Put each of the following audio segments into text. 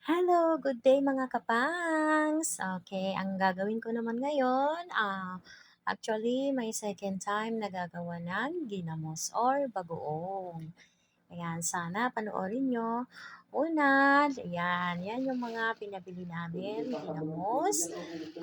Hello, good day mga kapangs! Okay, ang gagawin ko naman ngayon, ah, actually may second time na gagawa ng ginamos or bagoong. Ayan, sana panoorin nyo. Una, ayan, yan yung mga pinabili namin. Ginamos,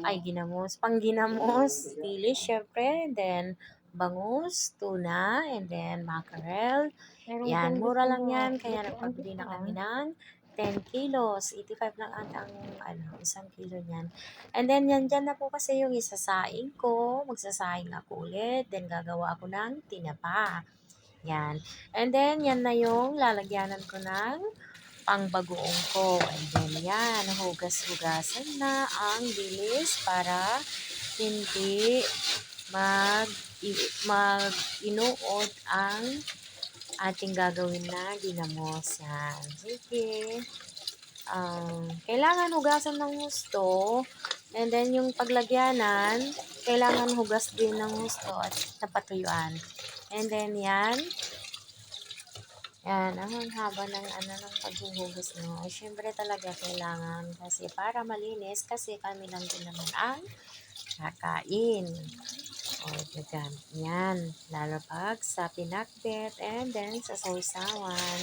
ay ginamos, pangginamos, dilis syempre, then bangus, tuna, and then mackerel. Yan, mura lang yan, kaya nagpabili na kami ng 10 kilos. 85 lang ata ang ano, isang kilo niyan. And then, yan dyan na po kasi yung isasaing ko. Magsasaing ako ulit. Then, gagawa ako ng tinapa. Yan. And then, yan na yung lalagyanan ko ng pangbagoong ko. And then, yan. Hugas-hugasan na ang bilis para hindi mag, mag inuod ang ating gagawin na ginamos. Yan. Sige. Um, kailangan hugasan ng gusto. And then, yung paglagyanan, kailangan hugas din ng gusto at napatuyuan. And then, yan. Yan, ang haba ng ano ng paghuhugas no. Ay, syempre talaga kailangan kasi para malinis kasi kami lang din naman ang kakain. O, ganyan. Yan. Lalo pag sa pinakbet and then sa sausawan.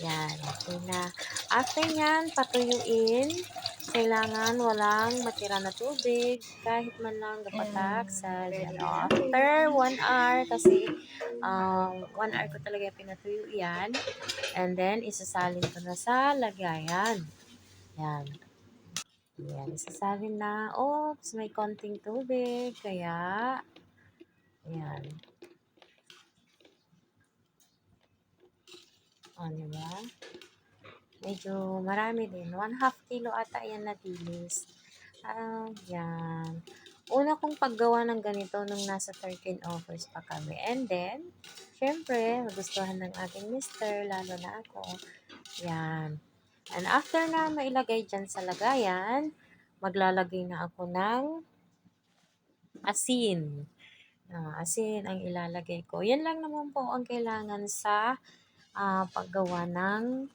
Yan. Okay na. After yan, patuyuin. Kailangan walang matira na tubig. Kahit man lang gapatak sa ano. After 1 hour, kasi um, 1 hour ko talaga pinatuyo yan. And then, isasalin ko na sa lagayan. Yan. Yan, isasalin na. Oops, may konting tubig. Kaya, Ayan. O, diba? Medyo marami din. 1 half kilo ata yan na dilis. Ah. Una kong paggawa ng ganito nung nasa 13 offers pa kami. And then, syempre, magustuhan ng ating mister, lalo na ako. Yan. And after na mailagay dyan sa lagayan, maglalagay na ako ng asin. Uh, asin ang ilalagay ko. Yan lang naman po ang kailangan sa uh, paggawa ng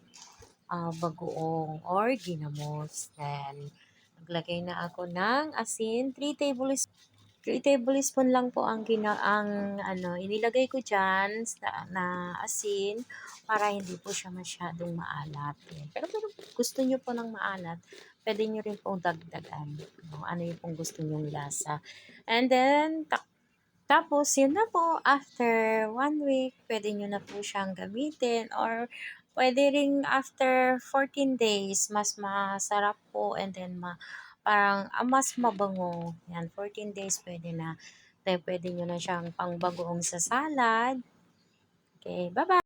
uh, bagoong or ginamos. Then, maglagay na ako ng asin. 3 tablespoons 3 tablespoon lang po ang gina ang ano inilagay ko diyan sa, na asin para hindi po siya masyadong maalat. Pero kung gusto niyo po ng maalat, pwede niyo rin pong dagdagan. No, ano yung pong gusto niyo lasa. And then tak tapos, yun na po, after one week, pwede nyo na po siyang gamitin or pwede ring after 14 days, mas masarap po and then ma, parang ah, mas mabango. Yan, 14 days pwede na. Then, pwede nyo na siyang pangbagoong sa salad. Okay, bye-bye!